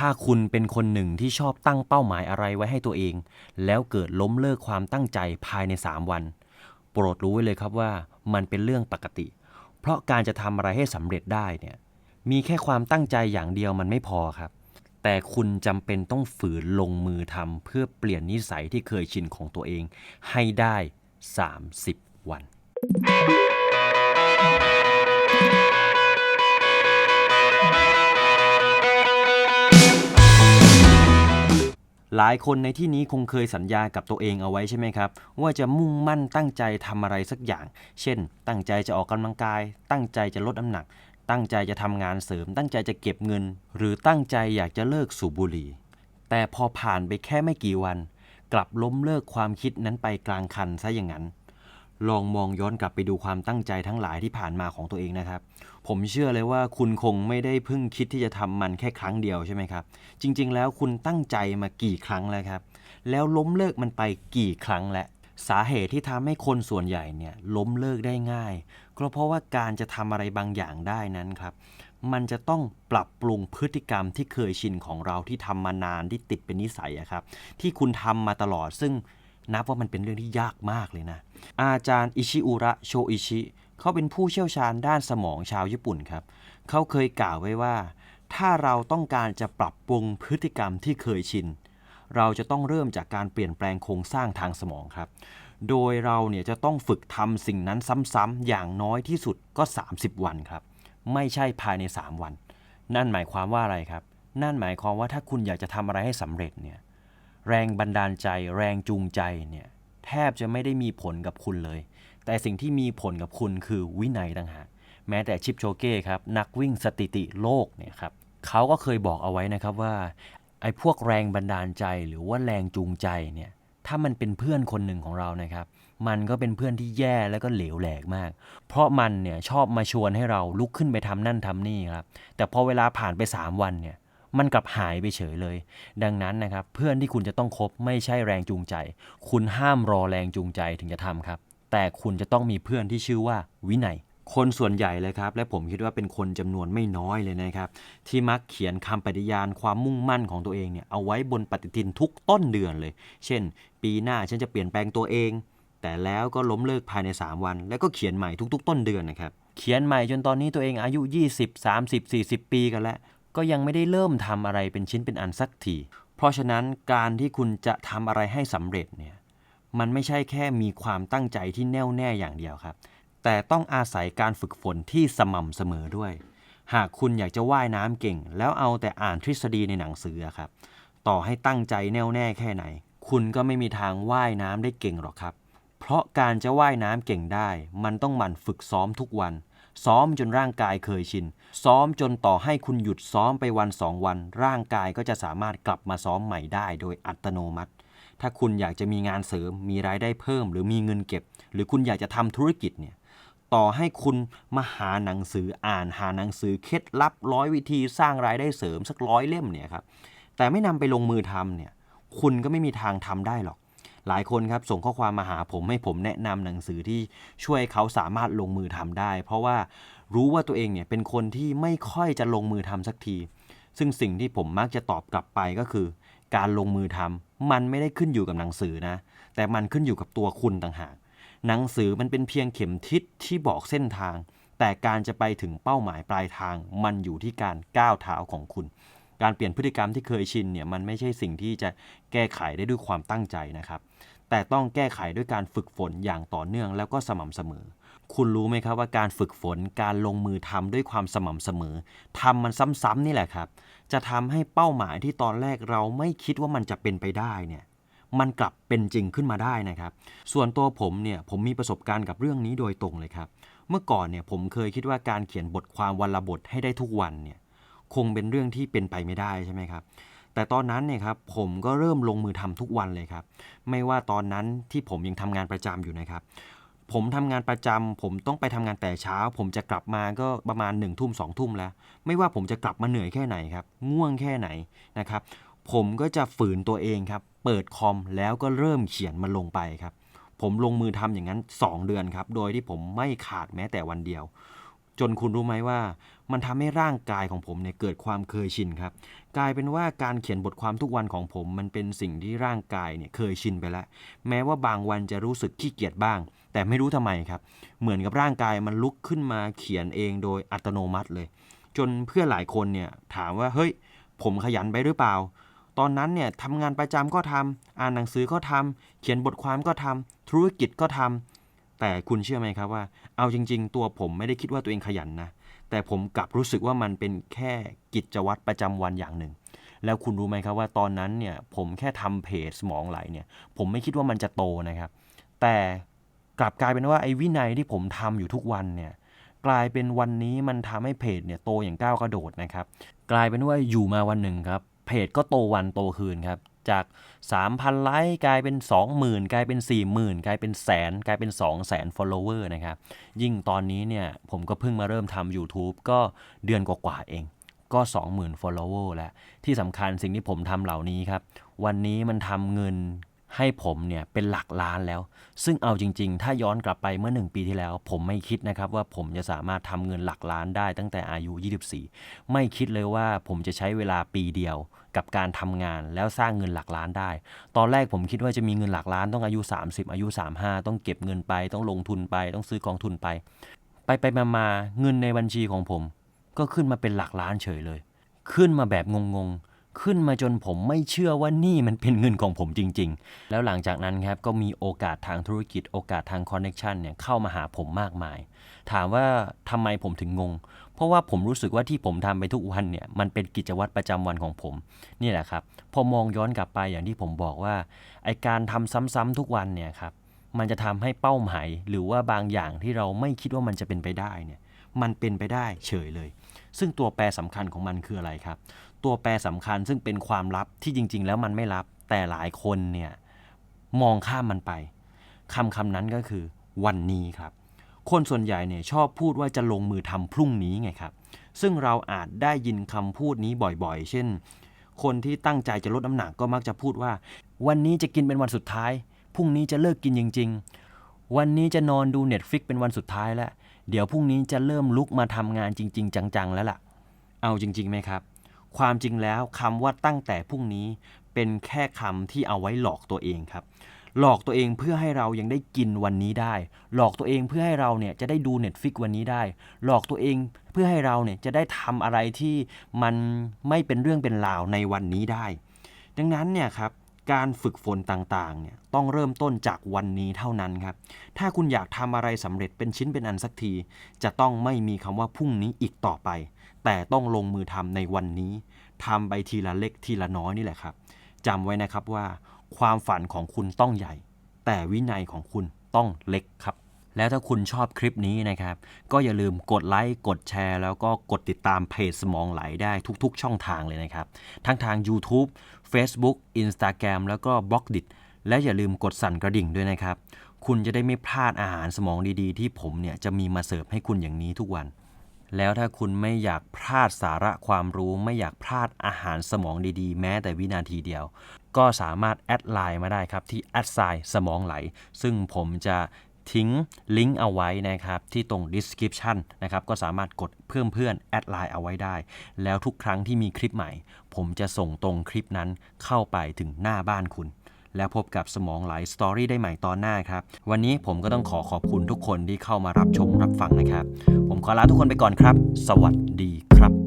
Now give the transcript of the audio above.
ถ้าคุณเป็นคนหนึ่งที่ชอบตั้งเป้าหมายอะไรไว้ให้ตัวเอง แล้วเกิดล้มเลิกความตั้งใจภายใน 3 วัน โปรดรู้ไว้เลยครับว่ามันเป็นเรื่องปกติ เพราะการจะทำอะไรให้สำเร็จได้เนี่ยมีแค่ความตั้งใจอย่างเดียวมันไม่พอครับ แต่คุณจำเป็นต้องฝืนลงมือทำเพื่อเปลี่ยนนิสัยที่เคยชินของตัวเองให้ได้ 30 วัน หลายคนในที่นี้คงเคยสัญญากับตัวเองเอาไว้ใช่ไหมครับ ว่าจะมุ่งมั่นตั้งใจทำอะไรสักอย่าง เช่น ตั้งใจจะออกกำลังกาย ตั้งใจจะลดน้ำหนัก ตั้งใจจะทำงานเสริม ตั้งใจจะเก็บเงิน หรือตั้งใจอยากจะเลิกสูบบุหรี่ แต่พอผ่านไปแค่ไม่กี่วัน กลับล้มเลิกความคิดนั้นไปกลางคันซะอย่างนั้น ลองมองย้อนกลับไปดูความตั้งใจทั้งหลายที่ผ่านมาของตัวเองนะครับ ผมเชื่อเลยว่าคุณคงไม่ได้เพิ่งคิดที่จะทำมันแค่ครั้งเดียวใช่ไหมครับ จริง ๆ แล้วคุณตั้งใจมากี่ครั้งแล้วครับ แล้วล้มเลิกมันไปกี่ครั้งแล้วสาเหตุที่ทำให้คนส่วนใหญ่เนี่ยล้มเลิกได้ง่าย ก็เพราะว่าการจะทำอะไรบางอย่างได้นั้นครับ มันจะต้องปรับปรุงพฤติกรรมที่เคยชินของเราที่ทำมานานที่ติดเป็นนิสัยครับ ที่คุณทำมาตลอดซึ่ง นับว่ามันเป็นเรื่องที่ยากมากเลยนะ อาจารย์อิชิอุระโชอิชิ เขาเป็นผู้เชี่ยวชาญด้านสมองชาวญี่ปุ่นครับ เขาเคยกล่าวไว้ว่า ถ้าเราต้องการจะปรับปรุงพฤติกรรมที่เคยชิน เราจะต้องเริ่มจากการเปลี่ยนแปลงโครงสร้างทางสมองครับ โดยเราเนี่ยจะต้องฝึกทำสิ่งนั้นซ้ำๆอย่างน้อยที่สุดก็ 30 วันครับ ไม่ใช่ภายใน 3 วัน นั่นหมายความว่าอะไรครับ นั่นหมายความว่าถ้าคุณอยากจะทำอะไรให้สำเร็จเนี่ย แรงบันดาลใจ แรงจูงใจเนี่ยแทบจะไม่ได้มีผลกับคุณเลย แต่สิ่งที่มีผลกับคุณคือวินัยต่างหากแม้แต่ชิปโชเก้ครับนักวิ่งสถิติโลกเนี่ยครับเขาก็เคยบอกเอาไว้นะครับว่าไอ้พวกแรงบันดาลใจหรือว่าแรงจูงใจเนี่ยถ้ามันเป็นเพื่อนคนหนึ่งของเรานะครับ มันก็เป็นเพื่อนที่แย่แล้วก็เหลวแหลกมาก เพราะมันเนี่ยชอบมาชวนให้เราลุกขึ้นไปทำนั่นทำนี่ครับ แต่พอเวลาผ่านไป 3 วันเนี่ย มันกลับหายไปเฉยเลย ดังนั้นนะครับเพื่อนที่คุณจะต้องคบไม่ใช่แรงจูงใจ คุณห้ามรอแรงจูงใจถึงจะทำครับ แต่คุณจะต้องมีเพื่อนที่ชื่อว่าวินัยคนส่วนใหญ่เลยครับ และผมคิดว่าเป็นคนจำนวนไม่น้อยเลยนะครับ ที่มักเขียนคำปฏิญาณความมุ่งมั่นของตัวเองเนี่ยเอาไว้บนปฏิทินทุกต้นเดือนเลย เช่น ปีหน้าฉันจะเปลี่ยนแปลงตัวเอง แต่แล้วก็ล้มเลิกภายใน 3 วัน แล้วก็เขียนใหม่ทุก ๆ ต้นเดือนนะครับ เขียนใหม่จนตอนนี้ตัวเองอายุ 20 30 40 ปีกันแล้ว ก็ยังไม่ได้เริ่มทำอะไรเป็นชิ้นเป็นอันสักที เพราะฉะนั้นการที่คุณจะทำอะไรให้สำเร็จเนี่ยมันไม่ใช่แค่มีความตั้งใจที่แน่วแน่อย่างเดียวครับ แต่ต้องอาศัยการฝึกฝนที่สม่ำเสมอด้วย หากคุณอยากจะว่ายน้ำเก่ง แล้วเอาแต่อ่านทฤษฎีในหนังสือครับ ต่อให้ตั้งใจแน่วแน่แค่ไหน คุณก็ไม่มีทางว่ายน้ำได้เก่งหรอกครับ เพราะการจะว่ายน้ำเก่งได้ มันต้องหมั่นฝึกซ้อมทุกวัน ซ้อมจนร่างกายเคยชิน ซ้อมจนต่อให้คุณหยุดซ้อมไปวันสองวัน ร่างกายก็จะสามารถกลับมาซ้อมใหม่ได้โดยอัตโนมัติ ถ้าคุณอยากจะมีงานเสริม มีรายได้เพิ่ม หรือมีเงินเก็บ หรือคุณอยากจะทำธุรกิจเนี่ยต่อให้คุณมาหาหนังสืออ่านหาหนังสือเคล็ดลับร้อยวิธีสร้างรายได้เสริมสักร้อยเล่มเนี่ยครับแต่ไม่นำไปลงมือทำเนี่ยคุณก็ไม่มีทางทำได้หรอก หลายคนครับส่งข้อความมาหาผมให้ผมแนะนำหนังสือที่ช่วยเขาสามารถลงมือทำได้ เพราะว่ารู้ว่าตัวเองเนี่ยเป็นคนที่ไม่ค่อยจะลงมือทำสักที ซึ่งสิ่งที่ผมมักจะตอบกลับไปก็คือ การลงมือทำมันไม่ได้ขึ้นอยู่กับหนังสือนะ แต่มันขึ้นอยู่กับตัวคุณต่างหาก หนังสือมันเป็นเพียงเข็มทิศที่บอกเส้นทาง แต่การจะไปถึงเป้าหมายปลายทาง มันอยู่ที่การก้าวเท้าของคุณ การเปลี่ยนพฤติกรรมที่เคยชินเนี่ยมันไม่ใช่สิ่งที่จะแก้ไขได้ด้วยความตั้งใจนะครับ แต่ต้องแก้ไขด้วยการฝึกฝนอย่างต่อเนื่องแล้วก็สม่ำเสมอ คุณรู้ไหมครับว่าการฝึกฝนการลงมือทำด้วยความสม่ำเสมอทำมันซ้ำๆนี่แหละครับ จะทำให้เป้าหมายที่ตอนแรกเราไม่คิดว่ามันจะเป็นไปได้เนี่ยมันกลับเป็นจริงขึ้นมาได้นะครับ ส่วนตัวผมเนี่ยผมมีประสบการณ์กับเรื่องนี้โดยตรงเลยครับ เมื่อก่อนเนี่ยผมเคยคิดว่าการเขียนบทความวันละบทให้ได้ทุกวันเนี่ย คงเป็นเรื่องที่เป็นไปไม่ได้ใช่ไหมครับ แต่ตอนนั้นเนี่ยครับผมก็เริ่มลงมือทำทุกวันเลยครับ ไม่ว่าตอนนั้นที่ผมยังทำงานประจำอยู่นะครับ ผมทำงานประจำผมต้องไปทำงานแต่เช้า ผมจะกลับมาก็ประมาณ1นึ่ทุ่มสองทุ่มแล้ว ไม่ว่าผมจะกลับมาเหนื่อยแค่ไหนครับง่วงแค่ไหนนะครับผมก็จะฝืนตัวเองครับ เปิดคอมแล้วก็เริ่มเขียนมันลงไปครับ ผมลงมือทำอย่างนั้น 2 เดือนครับ โดยที่ผมไม่ขาดแม้แต่วันเดียว จนคุณรู้ไหมว่า มันทำให้ร่างกายของผมเนี่ยเกิดความเคยชินครับ กลายเป็นว่าการเขียนบทความทุกวันของผม มันเป็นสิ่งที่ร่างกายเนี่ยเคยชินไปแล้ว แม้ว่าบางวันจะรู้สึกขี้เกียจบ้าง แต่ไม่รู้ทำไมครับ เหมือนกับร่างกายมันลุกขึ้นมาเขียนเองโดยอัตโนมัติเลย จนเพื่อนหลายคนเนี่ยถามว่าเฮ้ย ผมขยันไปหรือเปล่าตอนนั้นเนี่ยทำงานประจำก็ทำอ่านหนังสือก็ทำเขียนบทความก็ทำธุรกิจก็ทำ แต่คุณเชื่อไหมครับว่า เอาจริง ๆ ตัวผมไม่ได้คิดว่าตัวเองขยันนะ แต่ผมกลับรู้สึกว่ามันเป็นแค่กิจวัตรประจำวันอย่างหนึ่ง แล้วคุณรู้ไหมครับว่าตอนนั้นเนี่ยผมแค่ทำเพจสมองไหลเนี่ย ผมไม่คิดว่ามันจะโตนะครับ แต่กลับกลายเป็นว่าไอ้วินัยที่ผมทำอยู่ทุกวันเนี่ยกลายเป็นวันนี้มันทำให้เพจเนี่ยโตอย่างก้าวกระโดดนะครับ กลายเป็นว่าอยู่มาวันหนึ่งครับเพจก็โตวันโตคืนครับ จาก 3,000 ไลค์กลายเป็น 20,000 กลายเป็น 40,000 กลายเป็นแสน กลายเป็น 200,000 follower นะครับ ยิ่งตอนนี้เนี่ยผมก็เพิ่งมาเริ่มทำ YouTube ก็เดือนกว่าๆเอง ก็ 20,000 follower แล้ว ที่สำคัญสิ่งที่ผมทำเหล่านี้ครับ วันนี้มันทำเงิน ให้ผมเนี่ยเป็นหลักล้านแล้ว ซึ่งเอาจริง ๆ ถ้าย้อนกลับไปเมื่อ 1 ปีที่แล้ว ผมไม่คิดนะครับว่าผมจะสามารถทำเงินหลักล้านได้ตั้งแต่อายุ 24 ไม่คิดเลยว่าผมจะใช้เวลาปีเดียวกับการทำงานแล้วสร้างเงินหลักล้านได้ ตอนแรกผมคิดว่าจะมีเงินหลักล้านต้องอายุ 30 อายุ 35 ต้องเก็บเงินไป ต้องลงทุนไป ต้องซื้อกองทุนไป ไปไปมามาเงินในบัญชีของผม ก็ขึ้นมาเป็นหลักล้านเฉยเลย ขึ้นมาแบบงงๆ ขึ้นมาจนผมไม่เชื่อว่านี่มันเป็นเงินของผมจริง ๆ แล้วหลังจากนั้นครับก็มีโอกาสทางธุรกิจโอกาสทางคอนเน็ชันเนี่ยเข้ามาหาผมมากมาย ถามว่าทำไมผมถึงงง เพราะว่าผมรู้สึกว่าที่ผมทำไปทุกวันเนี่ยมันเป็นกิจวัตรประจำวันของผม นี่แหละครับ พอมองย้อนกลับไปอย่างที่ผมบอกว่าไอการทำซ้ำๆทุกวันเนี่ยครับมันจะทำให้เป้าหมายหรือว่าบางอย่างที่เราไม่คิดว่ามันจะเป็นไปได้เนี่ย มันเป็นไปได้เฉยเลย ซึ่งตัวแปรสำคัญของมันคืออะไรครับ ตัวแปรสำคัญซึ่งเป็นความลับที่จริง ๆ แล้วมันไม่ลับ แต่หลายคนเนี่ยมองข้ามมันไปคำคำนั้นก็คือวันนี้ครับ คนส่วนใหญ่เนี่ยชอบพูดว่าจะลงมือทำพรุ่งนี้ไงครับ ซึ่งเราอาจได้ยินคำพูดนี้บ่อยๆ เช่น คนที่ตั้งใจจะลดน้ำหนักก็มักจะพูดว่า วันนี้จะกินเป็นวันสุดท้าย พรุ่งนี้จะเลิกกินจริง ๆ วันนี้จะนอนดู Netflix เป็นวันสุดท้ายแล้ว เดี๋ยวพรุ่งนี้จะเริ่มลุกมาทำงานจริง ๆ จังๆแล้วล่ะ เอาจริงๆไหมครับ ความจริงแล้วคำว่าตั้งแต่พรุ่งนี้เป็นแค่คำที่เอาไว้หลอกตัวเองครับ หลอกตัวเองเพื่อให้เรายังได้กินวันนี้ได้ หลอกตัวเองเพื่อให้เราเนี่ยจะได้ดู Netflix วันนี้ได้ หลอกตัวเองเพื่อให้เราเนี่ยจะได้ทำอะไรที่มันไม่เป็นเรื่องเป็นราวในวันนี้ได้ ดังนั้นเนี่ยครับ การฝึกฝนต่างๆเนี่ยต้องเริ่มต้นจากวันนี้เท่านั้นครับ ถ้าคุณอยากทำอะไรสำเร็จเป็นชิ้นเป็นอันสักที จะต้องไม่มีคำว่าพรุ่งนี้อีกต่อไป แต่ต้องลงมือทำในวันนี้ทำไปทีละเล็กทีละน้อยนี่แหละครับจำไว้นะครับว่า ความฝันของคุณต้องใหญ่ แต่วินัยของคุณต้องเล็กครับแล้วถ้าคุณชอบคลิปนี้นะครับ ก็อย่าลืมกดไลค์ กดแชร์ แล้วก็กดติดตามเพจสมองไหลได้ทุกๆ ช่องทางเลยนะครับ ทั้งทาง YouTube Facebook Instagram แล้วก็บล็อกดิและอย่าลืมกดสั่นกระดิ่งด้วยนะครับ คุณจะได้ไม่พลาดอาหารสมองดีๆ ที่ผมเนี่ยจะมีมาเสิร์ฟให้คุณอย่างนี้ทุกวัน แล้วถ้าคุณไม่อยากพลาดสาระความรู้ไม่อยากพลาดอาหารสมองดีๆ แม้แต่วินาทีเดียว ก็สามารถแอดไลน์มาได้ครับที่แอดไซน์สมองไหล ซึ่งผมจะ ทิ้งลิงก์เอาไว้นะครับที่ตรง description นะครับก็สามารถกดเพิ่มเพื่อนแอดไลน์เอาไว้ได้ แล้วทุกครั้งที่มีคลิปใหม่ ผมจะส่งตรงคลิปนั้นเข้าไปถึงหน้าบ้านคุณ แล้วพบกับสมองไหลสตอรี่ได้ใหม่ตอนหน้าครับ วันนี้ผมก็ต้องขอขอบคุณทุกคนที่เข้ามารับชมรับฟังนะครับ ผมขอลาทุกคนไปก่อนครับ สวัสดีครับ